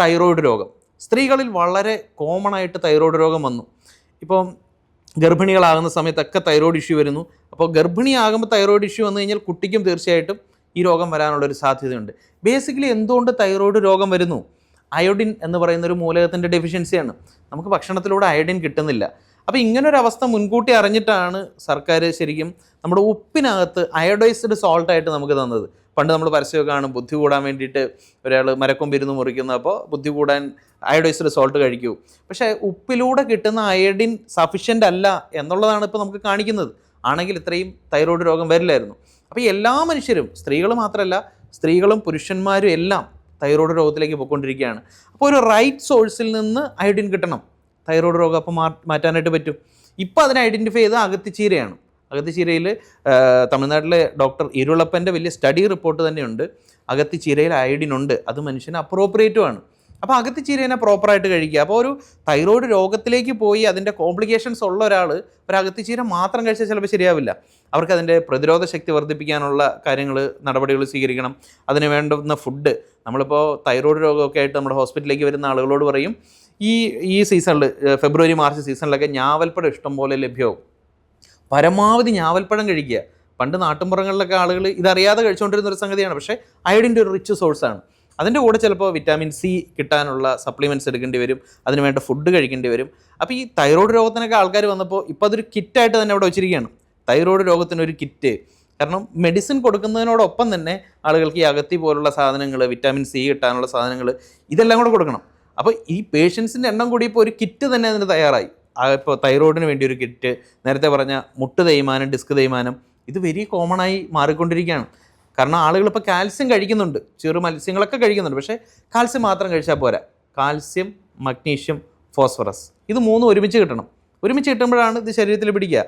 Thyroid രോഗം. സ്ത്രീകളിൽ വളരെ കോമൺ ആയിട്ട് തൈറോയ്ഡ് രോഗം വന്നു. ഇപ്പോൾ ഗർഭിണികളാകുന്ന സമയത്തൊക്കെ തൈറോയ്ഡ് ഇഷ്യൂ വരുന്നു. അപ്പോൾ ഗർഭിണിയാകുമ്പോൾ തൈറോയ്ഡ് ഇഷ്യൂ വന്നു കഴിഞ്ഞാൽ കുട്ടിക്കും തീർച്ചയായിട്ടും ഈ രോഗം വരാനുള്ളൊരു സാധ്യതയുണ്ട്. ബേസിക്കലി എന്തുകൊണ്ട് തൈറോയ്ഡ് രോഗം വരുന്നു? അയോഡിൻ എന്ന് പറയുന്ന ഒരു മൂലകത്തിന്റെ ഡെഫിഷ്യൻസിയാണ് നമുക്ക് ഭക്ഷണത്തിലൂടെ അയോഡിൻ കിട്ടുന്നില്ല. അപ്പോൾ ഇങ്ങനൊരു അവസ്ഥ മുൻകൂട്ടി അറിഞ്ഞിട്ടാണ് സർക്കാർ ശരിക്കും നമ്മുടെ ഉപ്പിനകത്ത് അയോഡൈസ്ഡ് സോൾട്ടായിട്ട് നമുക്ക് തന്നത്. പണ്ട് നമ്മൾ പരസ്യമൊക്കെ കാണും ബുദ്ധി കൂടാൻ വേണ്ടിയിട്ട് ഒരാൾ മരക്കൊമ്പിരുന്ന് മുറിക്കുന്നു അപ്പോൾ ബുദ്ധി കൂടാൻ അയോഡൈസ്ഡ് സോൾട്ട് കഴിക്കൂ. പക്ഷേ ഉപ്പിലൂടെ കിട്ടുന്ന അയഡിൻ സഫിഷ്യന്റ് അല്ല എന്നുള്ളതാണ് ഇപ്പോൾ നമുക്ക് കാണിക്കുന്നത്. ആണെങ്കിൽ ഇത്രയും തൈറോയ്ഡ് രോഗം വരില്ലായിരുന്നു. അപ്പോൾ എല്ലാ മനുഷ്യരും സ്ത്രീകൾ മാത്രമല്ല സ്ത്രീകളും പുരുഷന്മാരും എല്ലാം തൈറോയ്ഡ് രോഗത്തിലേക്ക് പോയിക്കൊണ്ടിരിക്കുകയാണ്. അപ്പോൾ ഒരു റൈറ്റ് സോഴ്സിൽ നിന്ന് അയഡിൻ കിട്ടണം. തൈറോയ്ഡ് രോഗം അപ്പോൾ മാറ്റാനായിട്ട് പറ്റും. ഇപ്പോൾ അതിനെ ഐഡന്റിഫൈ ചെയ്ത് അകത്തിച്ചീരയാണ് അകത്തിച്ചീരയിൽ തമിഴ്നാട്ടിലെ ഡോക്ടർ ഇരുളപ്പന്റെ വലിയ സ്റ്റഡി റിപ്പോർട്ട് തന്നെയുണ്ട്. അകത്തിച്ചീരയിൽ അയഡിനുണ്ട്. അത് മനുഷ്യന് അപ്രോപ്രിയേറ്റുമാണ് അപ്പോൾ അകത്തിച്ചീരേനെ പ്രോപ്പറായിട്ട് കഴിക്കുക. അപ്പോൾ ഒരു തൈറോയ്ഡ് രോഗത്തിലേക്ക് പോയി അതിന്റെ കോംപ്ലിക്കേഷൻസ് ഉള്ള ഒരാൾ ഒരു അകത്തിച്ചീര മാത്രം കഴിച്ചാൽ ചിലപ്പോൾ ശരിയാവില്ല. അവർക്ക് അതിന്റെ പ്രതിരോധ ശക്തി വർദ്ധിപ്പിക്കാനുള്ള കാര്യങ്ങൾ നടപടികൾ സ്വീകരിക്കണം. അതിന് വേണ്ടുന്ന ഫുഡ് നമ്മളിപ്പോൾ തൈറോയ്ഡ് രോഗമൊക്കെ ആയിട്ട് നമ്മുടെ ഹോസ്പിറ്റലിലേക്ക് വരുന്ന ആളുകളോട് പറയും ഈ ഈ സീസണിൽ ഫെബ്രുവരി മാർച്ച് സീസണിലൊക്കെ ഞാവൽപ്പഴം ഇഷ്ടം പോലെ ലഭ്യമാവും. പരമാവധി ഞാവൽപ്പഴം കഴിക്കുക. പണ്ട് നാട്ടിൻപുറങ്ങളിലൊക്കെ ആളുകൾ ഇതറിയാതെ കഴിച്ചുകൊണ്ടിരുന്ന ഒരു സംഗതിയാണ്. പക്ഷേ അയഡിന്റെ ഒരു റിച്ച് സോഴ്സാണ് അതിന്റെ കൂടെ ചിലപ്പോൾ വിറ്റാമിൻ സി കിട്ടാനുള്ള സപ്ലിമെന്റ്സ് എടുക്കേണ്ടി വരും. അതിന് വേണ്ട ഫുഡ് കഴിക്കേണ്ടി വരും. അപ്പോൾ ഈ തൈറോയ്ഡ് രോഗത്തിനൊക്കെ ആൾക്കാർ വന്നപ്പോൾ ഇപ്പോൾ അതൊരു കിറ്റായിട്ട് തന്നെ അവിടെ വെച്ചിരിക്കുകയാണ്. തൈറോയ്ഡ് രോഗത്തിനൊരു കിറ്റ് കാരണം മെഡിസിൻ കൊടുക്കുന്നതിനോടൊപ്പം തന്നെ ആളുകൾക്ക് ഈ അകത്തി പോലുള്ള സാധനങ്ങൾ വിറ്റാമിൻ സി കിട്ടാനുള്ള സാധനങ്ങൾ ഇതെല്ലാം കൂടെ കൊടുക്കണം. അപ്പോൾ ഈ പേഷ്യൻസിന്റെ എണ്ണം കൂടി ഇപ്പോൾ ഒരു കിറ്റ് തന്നെ അതിന് തയ്യാറായി. ഇപ്പോൾ തൈറോയിഡിന് വേണ്ടി ഒരു കിറ്റ് നേരത്തെ പറഞ്ഞ മുട്ട് തേയ്മാനം ഡിസ്ക് തേയ്മാനം ഇത് വെരി കോമൺ ആയി മാറിക്കൊണ്ടിരിക്കുകയാണ്. കാരണം ആളുകൾ ഇപ്പോൾ കാൽസ്യം കഴിക്കുന്നുണ്ട്. ചെറു മത്സ്യങ്ങളൊക്കെ കഴിക്കുന്നുണ്ട്. പക്ഷേ കാൽസ്യം മാത്രം കഴിച്ചാൽ പോരാ. Calcium magnesium phosphorus. ഇത് മൂന്നും ഒരുമിച്ച് കിട്ടണം. ഒരുമിച്ച് കിട്ടുമ്പോഴാണ് ഇത് ശരീരത്തിൽ പിടിക്കുക.